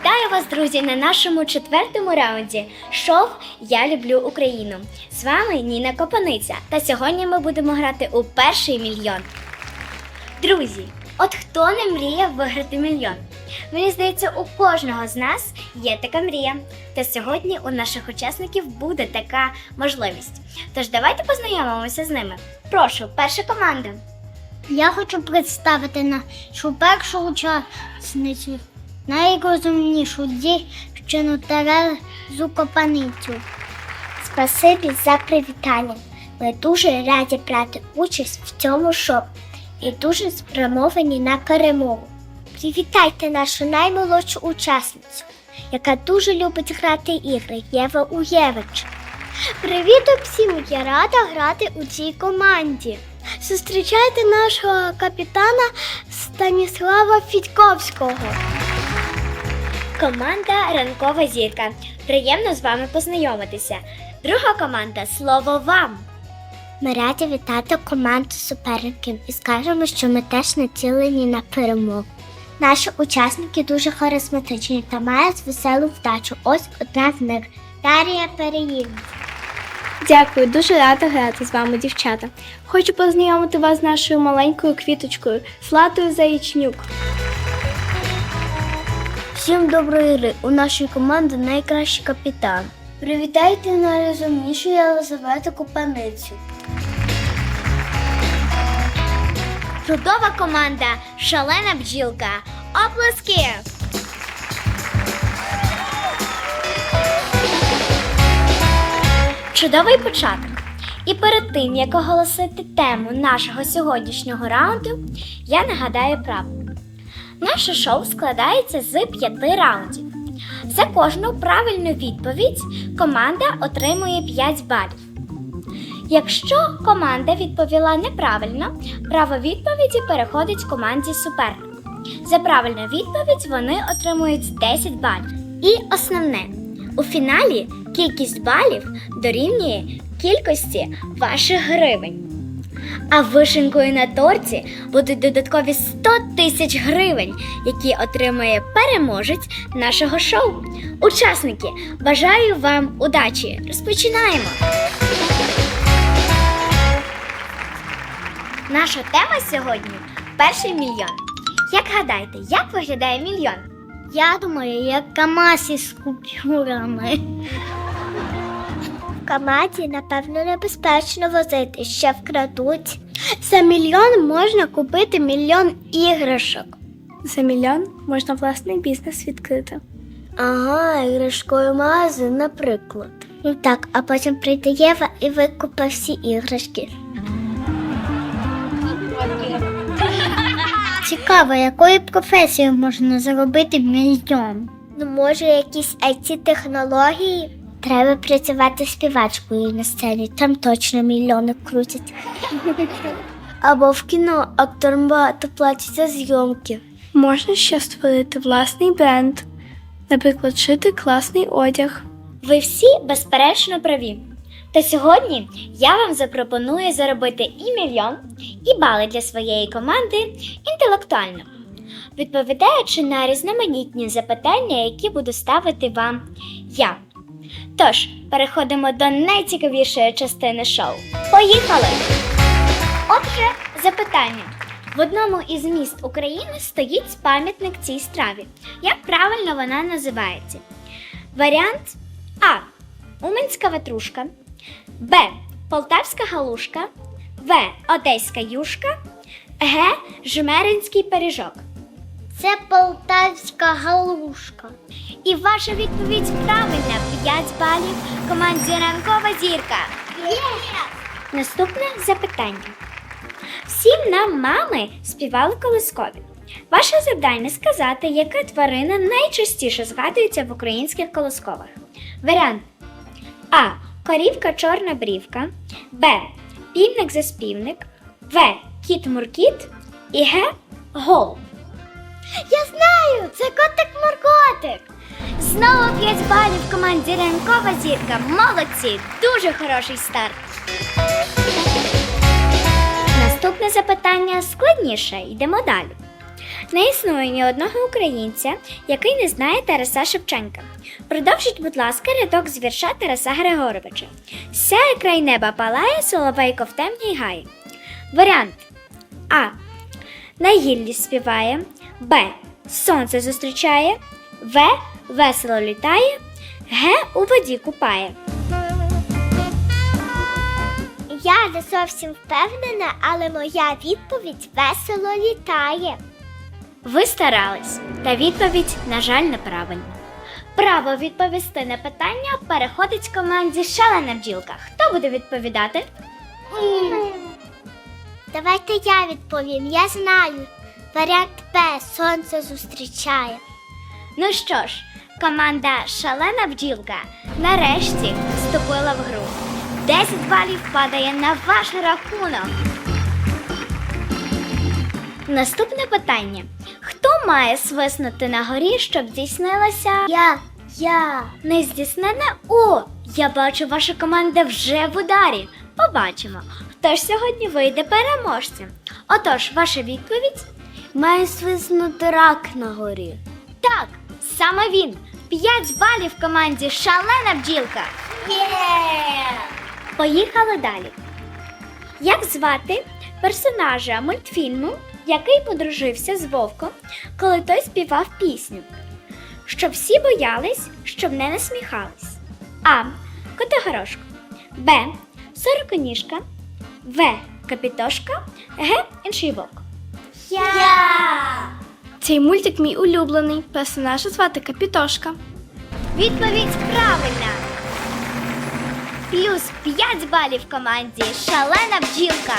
Вітаю вас, друзі, на нашому четвертому раунді шоу Я люблю Україну. З вами Ніна Копаниця. Та сьогодні ми будемо грати у перший мільйон. Друзі, от хто не мріяв виграти мільйон? Мені здається, у кожного з нас є така мрія. Та сьогодні у наших учасників буде така можливість. Тож давайте познайомимося з ними. Прошу, перша команда. Я хочу представити нашу першу учасницю, найрозумнішу дівчину Терезу Копаницю. Спасибі за привітання. Ми дуже раді брати участь в цьому шоу і дуже спрямовані на перемогу. Привітайте нашу наймолодшу учасницю, яка дуже любить грати ігри Єва Уєвич. Привіт всім! Я рада грати у цій команді. Зустрічайте нашого капітана Станіслава Фідьковського. Команда Ранкова зірка. Приємно з вами познайомитися. Друга команда Слово вам. Ми раді вітати команду суперників і скажемо, що ми теж націлені на перемогу. Наші учасники дуже харизматичні та мають веселу вдачу. Ось одна з них Дарія Переїзд. Дякую, дуже рада грати з вами, дівчата. Хочу познайомити вас з нашою маленькою квіточкою Златою Заячнюк. Всім доброї гри! У нашій команді найкращий капітан. Привітайте найрозумнішу Єлизавету Купаницю. Чудова команда Шалена бджілка. Оплески! Чудовий початок. І перед тим, як оголосити тему нашого сьогоднішнього раунду, я нагадаю правила. Наше шоу складається з п'яти раундів. За кожну правильну відповідь команда отримує 5 балів. Якщо команда відповіла неправильно, право відповіді переходить команді суперника. За правильну відповідь вони отримують 10 балів. І основне, у фіналі кількість балів дорівнює кількості ваших гривень. А вишенкою на торті будуть додаткові 100 тисяч гривень, які отримує переможець нашого шоу. Учасники, бажаю вам удачі! Розпочинаємо! Наша тема сьогодні перший мільйон. Як гадаєте, як виглядає мільйон? Я думаю, як Камасі з купюрами. Команді, напевно, небезпечно возити, ще вкрадуть. За мільйон можна купити мільйон іграшок. За мільйон можна власний бізнес відкрити. Ага, іграшкою магазин, наприклад. Ну так, а потім прийде Єва і викупе всі іграшки. Цікаво, якою професією можна заробити мільйон? Ну, може, якісь it технології? Треба працювати співачкою на сцені, там точно мільйони крутять. Або в кіно акторам багато платять за зйомки. Можна ще створити власний бренд, наприклад, шити класний одяг. Ви всі безперечно праві. Та сьогодні я вам запропоную заробити і мільйон, і бали для своєї команди інтелектуально. відповідаючи на різноманітні запитання, які буду ставити вам я. Тож, переходимо до найцікавішої частини шоу. Поїхали! Отже, запитання. В одному із міст України стоїть пам'ятник цій страві. Як правильно вона називається? Варіант А. Уманська ватрушка. Б. Полтавська галушка. В. Одеська юшка. Г. Жмеринський пиріжок. Це полтавська галушка. І ваша відповідь правильна 5 балів команді Ранкова зірка. Наступне запитання. Всім нам мами співали колискові. Ваше завдання сказати, яка тварина найчастіше згадується в українських колисковах. Варіант А. Корівка чорна брівка. Б. Півник заспівник. В. Кіт муркіт. І Г. Гол. Я знаю, це котик-муркотик. Знову 5 балів команді Ранкова зірка. Молодці! Дуже хороший старт. Наступне запитання складніше. Йдемо далі. Не існує ні одного українця, який не знає Тараса Шевченка. Продовжіть, будь ласка, рядок з вірша Тараса Григоровича. Сяє край неба палає, соловейко в темній гаї. Варіант А. На гіллі співає. Б. Сонце зустрічає. В. Весело літає. Г. У воді купає. Я не зовсім впевнена, але моя відповідь весело літає. Ви старались, та відповідь, на жаль, неправильна. Право відповісти на питання переходить команді Шалена бджілка. Хто буде відповідати? Давайте я відповім. Я знаю. Варіант П. Сонце зустрічає. Ну що ж, команда Шалена бджілка нарешті вступила в гру. 10 балів падає на ваш рахунок. Наступне питання: хто має свиснути на горі, щоб здійснилося? Я. Я. Нездійснене О! Я бачу, ваша команда вже в ударі. Побачимо, хто ж сьогодні вийде переможцем. Отож, ваша відповідь Маю свиснути рак на горі. так, саме він. 5 балів в команді Шалена бджілка. Поїхали далі. Як звати персонажа мультфільму, який подружився з вовком, коли той співав пісню? Щоб всі боялись, щоб не насміхались. А. Котигорошко. Б. Сороконіжка. В. Капітошка. Г. Інший вовк. Я. Цей мультик мій улюблений. Персонажа звати Капітошка. Відповідь правильна. Плюс 5 балів команді Шалена бджілка.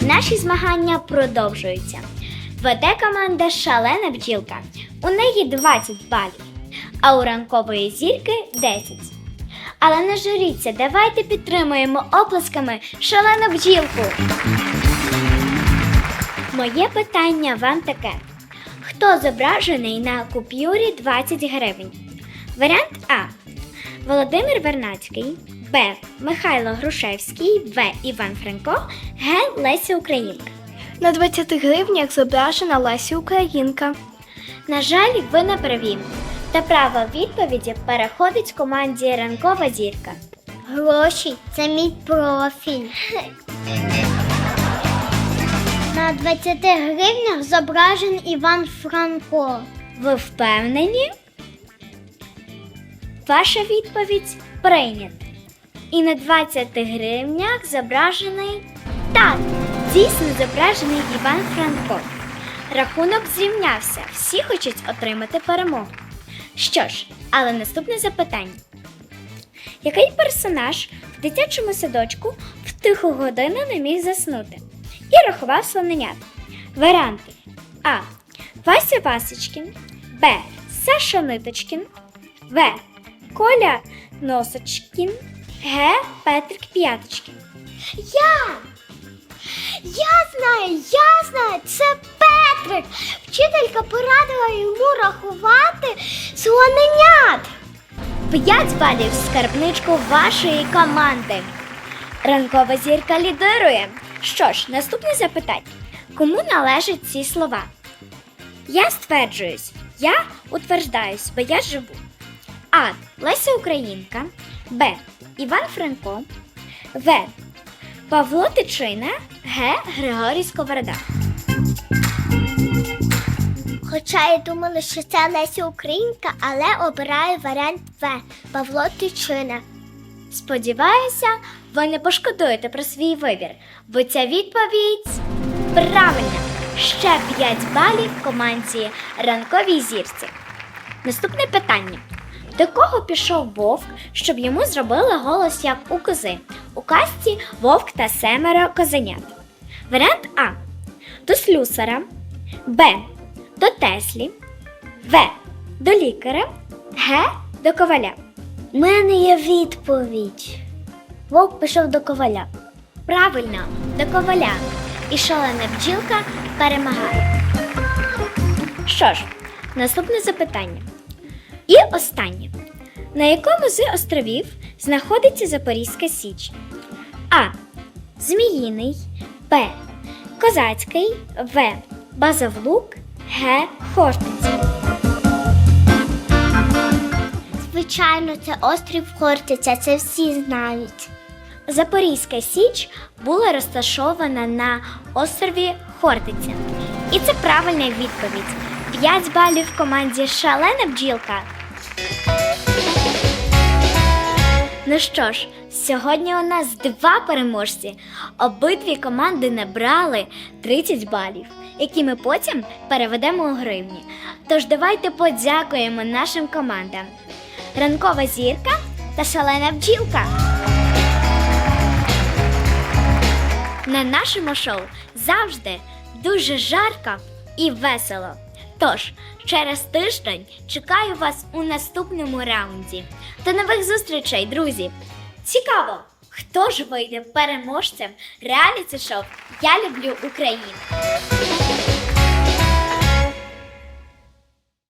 Наші змагання продовжуються. Веде команда Шалена бджілка. У неї 20 балів, а у ранкової зірки 10. Але не журіться, давайте підтримуємо оплесками шалену бджілку. Моє питання вам таке: хто зображений на купюрі 20 гривень? Варіант А. Володимир Вернацький, Б. Михайло Грушевський, В. Іван Франко, Г. Леся Українка. На 20 гривнях зображена Лесі Українка. На жаль, ви не праві. Та право відповіді переходить команді Ранкова зірка. Гроші це мій профіль. На 20 гривнях зображен Іван Франко. Ви впевнені? Ваша відповідь прийнята. І на 20 гривнях зображений так, дійсно зображений Іван Франко. Рахунок зрівнявся, всі хочуть отримати перемогу. Що ж, але наступне запитання. Який персонаж в дитячому садочку в тиху годину не міг заснути і рахував слоненят? Варіанти А. Вася Васечкін, Б. Саша Ниточкін, В. Коля Носочкін, Г. Петрик П'яточкін. Я! Я знаю, я знаю, це Петрик. Вчителька порадила йому рахувати слоненят. 5 балів скарбничку вашої команди. Ранкова зірка лідирує. Що ж, наступне запитання. Кому належать ці слова? Я стверджуюсь, я утверждаюсь, бо я живу. А. Леся Українка. Б. Іван Франко. В. Павло Тичина. Г. Григорій Сковорода. Хоча я думала, що це Леся Українка, але обираю варіант В. Павло Тичина. Сподіваюся, ви не пошкодуєте про свій вибір, бо ця відповідь правильна. Ще 5 балів команді ранковій зірці. Наступне питання. До кого пішов вовк, щоб йому зробили голос як у кози? У казці вовк та семеро козенят. Варіант А. До слюсара. Б. До Теслі. В. До лікаря. Г. До коваля. У мене є відповідь. Вовк пішов до коваля. Правильно, до коваля. І шалена бджілка перемагає. Що ж, наступне запитання. І останнє. На якому з островів знаходиться Запорізька Січ? А. Зміїний. Б. Козацький. В. Базовлук. Г. Хортиця. Звичайно, це острів Хортиця, це всі знають. Запорізька Січ була розташована на острові Хортиця. І це правильна відповідь. 5 балів команді Шалена бджілка. Ну що ж, сьогодні у нас два переможці. Обидві команди набрали 30 балів, які ми потім переведемо у гривні. Тож давайте подякуємо нашим командам. Ранкова зірка та шалена бджілка. На нашому шоу завжди дуже жарко і весело. Тож, через тиждень чекаю вас у наступному раунді. До нових зустрічей, друзі! Цікаво, хто ж вийде переможцем реаліті шоу Я люблю Україну.